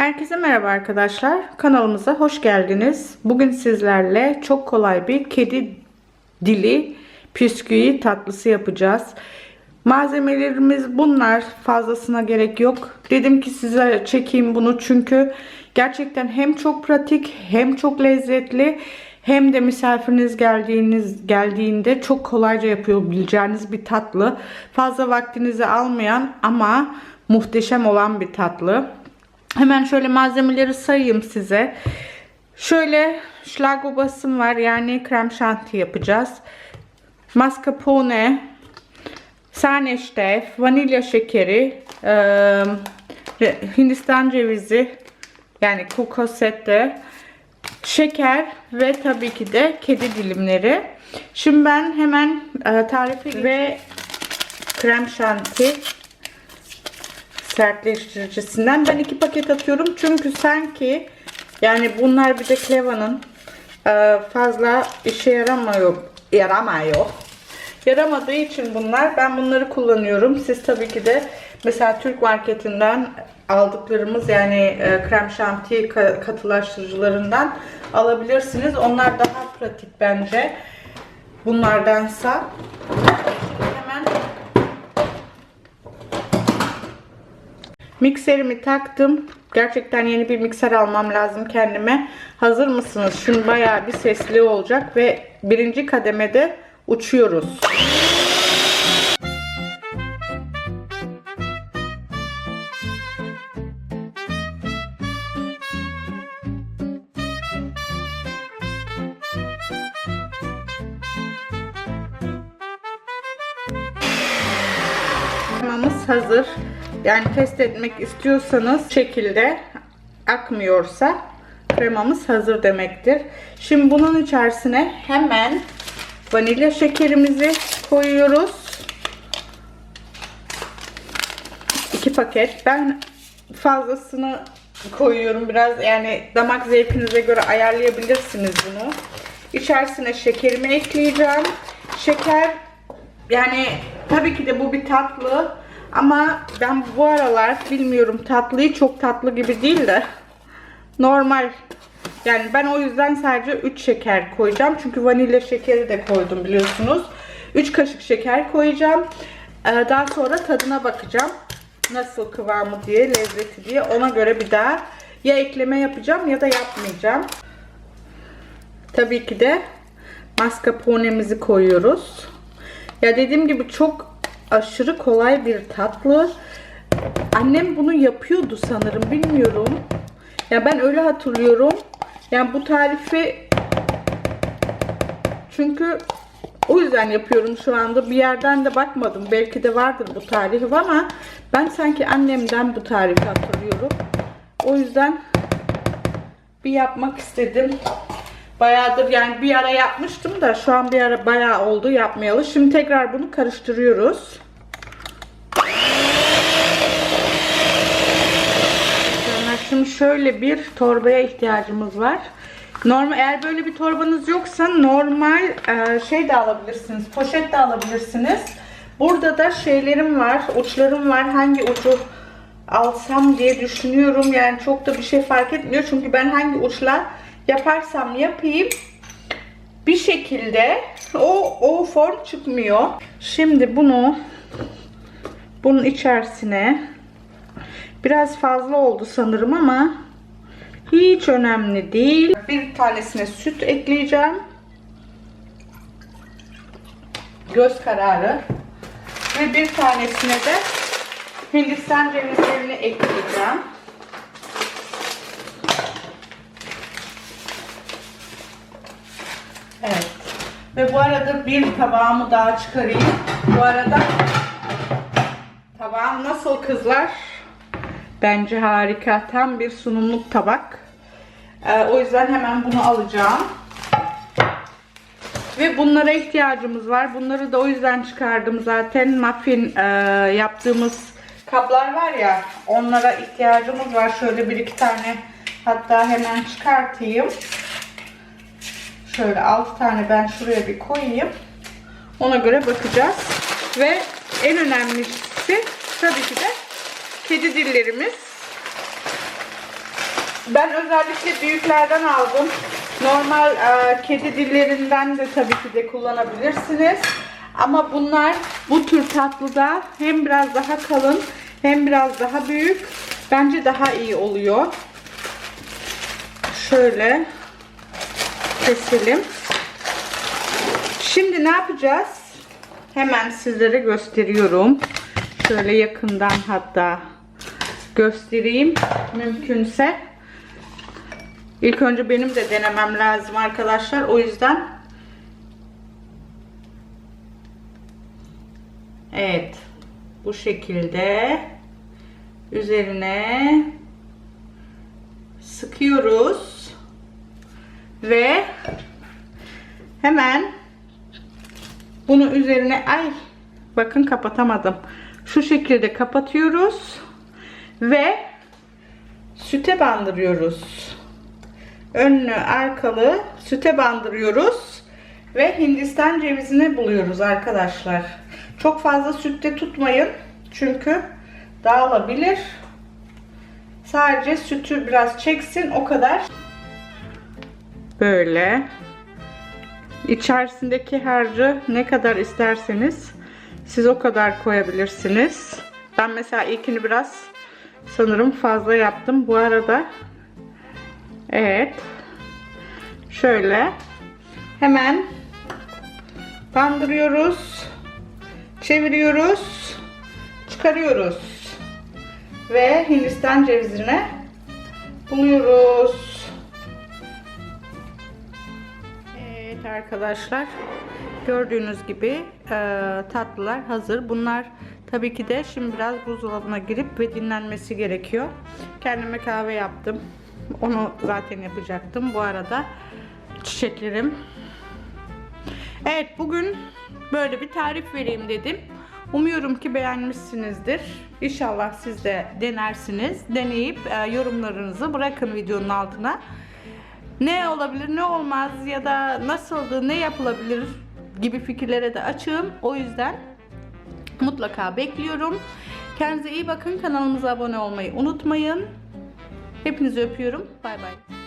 Herkese merhaba arkadaşlar. Kanalımıza hoş geldiniz. Bugün sizlerle çok kolay bir kedi dili püsküvi tatlısı yapacağız. Malzemelerimiz bunlar. Fazlasına gerek yok. Dedim ki size çekeyim bunu çünkü gerçekten hem çok pratik hem çok lezzetli hem de misafiriniz geldiğiniz geldiğinde çok kolayca yapabileceğiniz bir tatlı. Fazla vaktinizi almayan ama muhteşem olan bir tatlı. Hemen şöyle malzemeleri sayayım size. Şöyle schlagobasım var yani krem şanti yapacağız. Mascarpone, sarneştef, vanilya şekeri, e, Hindistan cevizi yani kokosette, şeker ve tabii ki de kedi dilimleri. Şimdi ben hemen e, tarifi ve krem şanti sertleştiricisinden ben iki paket atıyorum. Çünkü sanki yani bunlar bir de Cleva'nın e, fazla işe yaramıyor yaramıyor. Yaramadığı için bunlar. Ben bunları kullanıyorum. Siz tabii ki de mesela Türk marketinden aldıklarımız yani e, krem şanti katılaştırıcılarından alabilirsiniz. Onlar daha pratik bence bunlardansa hemen Mikserimi taktım. Gerçekten yeni bir mikser almam lazım kendime. Hazır mısınız? Şimdi bayağı bir sesli olacak ve birinci kademede uçuyoruz. Kremamız hazır. Yani test etmek istiyorsanız şekilde akmıyorsa kremamız hazır demektir. Şimdi bunun içerisine hemen vanilya şekerimizi koyuyoruz. 2 paket. Ben fazlasını koyuyorum biraz yani damak zevkinize göre ayarlayabilirsiniz bunu. İçerisine şekerimi ekleyeceğim. Şeker yani tabii ki de bu bir tatlı ama ben bu aralar bilmiyorum tatlıyı çok tatlı gibi değil de normal yani ben o yüzden sadece 3 şeker koyacağım. Çünkü vanilya şekeri de koydum biliyorsunuz. 3 kaşık şeker koyacağım. Ee, daha sonra tadına bakacağım. Nasıl kıvamı diye, lezzeti diye. Ona göre bir daha ya ekleme yapacağım ya da yapmayacağım. Tabii ki de mascarpone'mizi koyuyoruz. Ya dediğim gibi çok aşırı kolay bir tatlı. Annem bunu yapıyordu sanırım bilmiyorum. Ya ben öyle hatırlıyorum. Yani bu tarifi çünkü o yüzden yapıyorum şu anda. Bir yerden de bakmadım. Belki de vardır bu tarif ama ben sanki annemden bu tarifi hatırlıyorum. O yüzden bir yapmak istedim. Bayağıdır yani bir ara yapmıştım da şu an bir ara bayağı oldu yapmayalı. Şimdi tekrar bunu karıştırıyoruz. Şimdi şöyle bir torbaya ihtiyacımız var. Normal eğer böyle bir torbanız yoksa normal e, şey de alabilirsiniz. Poşet de alabilirsiniz. Burada da şeylerim var, uçlarım var. Hangi ucu alsam diye düşünüyorum. Yani çok da bir şey fark etmiyor. Çünkü ben hangi uçla yaparsam yapayım bir şekilde o, o form çıkmıyor. Şimdi bunu bunun içerisine biraz fazla oldu sanırım ama hiç önemli değil. Bir tanesine süt ekleyeceğim. Göz kararı. Ve bir tanesine de Hindistan cevizlerini ekleyeceğim. Evet. Ve bu arada bir tabağımı daha çıkarayım. Bu arada tabağım nasıl kızlar? Bence harika. Tam bir sunumluk tabak. Ee, o yüzden hemen bunu alacağım. Ve bunlara ihtiyacımız var. Bunları da o yüzden çıkardım zaten. Muffin e, yaptığımız kaplar var ya. Onlara ihtiyacımız var. Şöyle bir iki tane hatta hemen çıkartayım. Şöyle 6 tane ben şuraya bir koyayım. Ona göre bakacağız. Ve en önemlisi tabii ki de kedi dillerimiz. Ben özellikle büyüklerden aldım. Normal e, kedi dillerinden de tabii ki de kullanabilirsiniz. Ama bunlar bu tür tatlıda hem biraz daha kalın hem biraz daha büyük. Bence daha iyi oluyor. Şöyle keselim. Şimdi ne yapacağız? Hemen sizlere gösteriyorum. Şöyle yakından hatta göstereyim mümkünse. İlk önce benim de denemem lazım arkadaşlar. O yüzden Evet. Bu şekilde üzerine sıkıyoruz ve hemen bunu üzerine ay bakın kapatamadım. Şu şekilde kapatıyoruz ve süte bandırıyoruz. Önlü arkalı süte bandırıyoruz ve Hindistan cevizini buluyoruz arkadaşlar. Çok fazla sütte tutmayın çünkü dağılabilir. Sadece sütü biraz çeksin o kadar. Böyle. İçerisindeki harcı ne kadar isterseniz siz o kadar koyabilirsiniz. Ben mesela ilkini biraz sanırım fazla yaptım. Bu arada evet şöyle hemen bandırıyoruz. Çeviriyoruz. Çıkarıyoruz. Ve Hindistan cevizine buluyoruz. Arkadaşlar. Gördüğünüz gibi e, tatlılar hazır. Bunlar tabii ki de şimdi biraz buzdolabına girip ve dinlenmesi gerekiyor. Kendime kahve yaptım. Onu zaten yapacaktım. Bu arada çiçeklerim. Evet bugün böyle bir tarif vereyim dedim. Umuyorum ki beğenmişsinizdir. İnşallah siz de denersiniz. Deneyip e, yorumlarınızı bırakın videonun altına. Ne olabilir, ne olmaz ya da nasıldı, ne yapılabilir gibi fikirlere de açığım. O yüzden mutlaka bekliyorum. Kendinize iyi bakın. Kanalımıza abone olmayı unutmayın. Hepinizi öpüyorum. Bay bay.